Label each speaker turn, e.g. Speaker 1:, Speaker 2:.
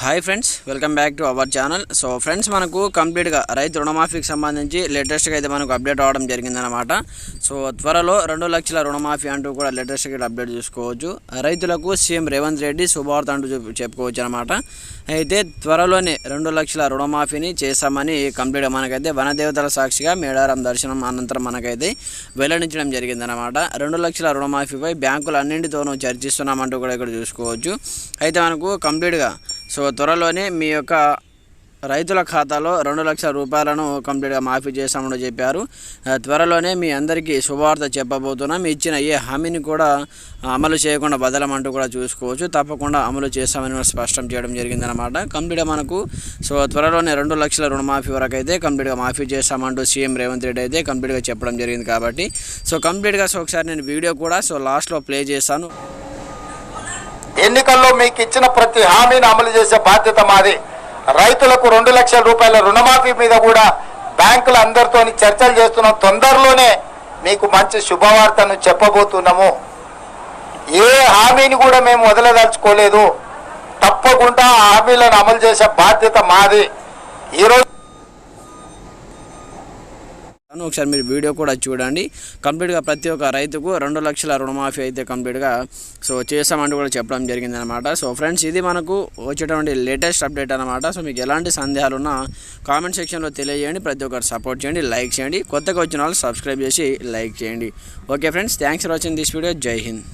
Speaker 1: Hi friends welcome back to our channel so friends మనకు కంప్లీట్గా రైతు రుణమాఫీకి సంబంధించి లేటెస్ట్గా అయితే మనకు అప్డేట్ అవ్వడం జరిగిందనమాట సో త్వరలో రెండు లక్షల రుణమాఫీ అంటూ కూడా లేటెస్ట్గా అప్డేట్ చూసుకోవచ్చు. రైతులకు సీఎం రేవంత్ రెడ్డి శుభవార్త అంటూ చెప్పు- చెప్పుకోవచ్చు అనమాట అయితే త్వరలోనే రెండు లక్షల రుణమాఫీని చేశామని కంప్లీట్గా మనకైతే వనదేవతల సాక్షిగా మేడారం దర్శనం అనంతరం మనకైతే వెల్లడించడం జరిగిందనమాట రెండు లక్షల రుణమాఫీపై బ్యాంకులు అన్నింటితోనూ చర్చిస్తున్నామంటూ కూడా ఇక్కడ చూసుకోవచ్చు. అయితే మనకు కంప్లీట్గా సో త్వరలోనే మీ యొక్క రైతుల ఖాతాలో రెండు లక్షల రూపాయలను కంప్లీట్గా మాఫీ చేశామని చెప్పారు. త్వరలోనే మీ అందరికీ శుభవార్త చెప్పబోతున్నాం. ఇచ్చిన ఏ హామీని కూడా అమలు చేయకుండా బదలమంటూ కూడా చూసుకోవచ్చు. తప్పకుండా అమలు చేస్తామని స్పష్టం చేయడం జరిగిందనమాట కంప్లీట్గా మనకు సో త్వరలోనే రెండు లక్షల రుణమాఫీ వరకు అయితే కంప్లీట్గా మాఫీ చేస్తామంటూ సీఎం రేవంత్ రెడ్డి అయితే కంప్లీట్గా చెప్పడం జరిగింది కాబట్టి. సో కంప్లీట్గా సో ఒకసారి నేను వీడియో కూడా సో లాస్ట్లో ప్లే చేస్తాను.
Speaker 2: ఎన్నికల్లో మీకు ఇచ్చిన ప్రతి హామీని అమలు చేసే బాధ్యత మాది. రైతులకు రెండు లక్షల రూపాయల రుణమాఫీ మీద కూడా బ్యాంకులు అందరితో చర్చలు చేస్తున్నాం. తొందరలోనే మీకు మంచి శుభవార్తను చెప్పబోతున్నాము. ఏ హామీని కూడా మేము వదలదలుచుకోలేదు. తప్పకుండా ఆ హామీలను అమలు చేసే బాధ్యత మాది. ఈరోజు
Speaker 1: ఒకసారి మీరు వీడియో కూడా చూడండి. కంప్లీట్గా ప్రతి ఒక్క రైతుకు రెండు లక్షల రుణమాఫీ అయితే కంప్లీట్గా సో చేస్తామంటూ కూడా చెప్పడం జరిగింది అనమాట సో ఫ్రెండ్స్ ఇది మనకు వచ్చేటువంటి లేటెస్ట్ అప్డేట్ అనమాట. సో మీకు ఎలాంటి సందేహాలు ఉన్నా కామెంట్ సెక్షన్లో తెలియజేయండి. ప్రతి ఒక్కరు సపోర్ట్ చేయండి లైక్ చేయండి. కొత్తగా వచ్చిన వాళ్ళు సబ్స్క్రైబ్ చేసి లైక్ చేయండి. Okay friends thanks for watching this video జై హింద్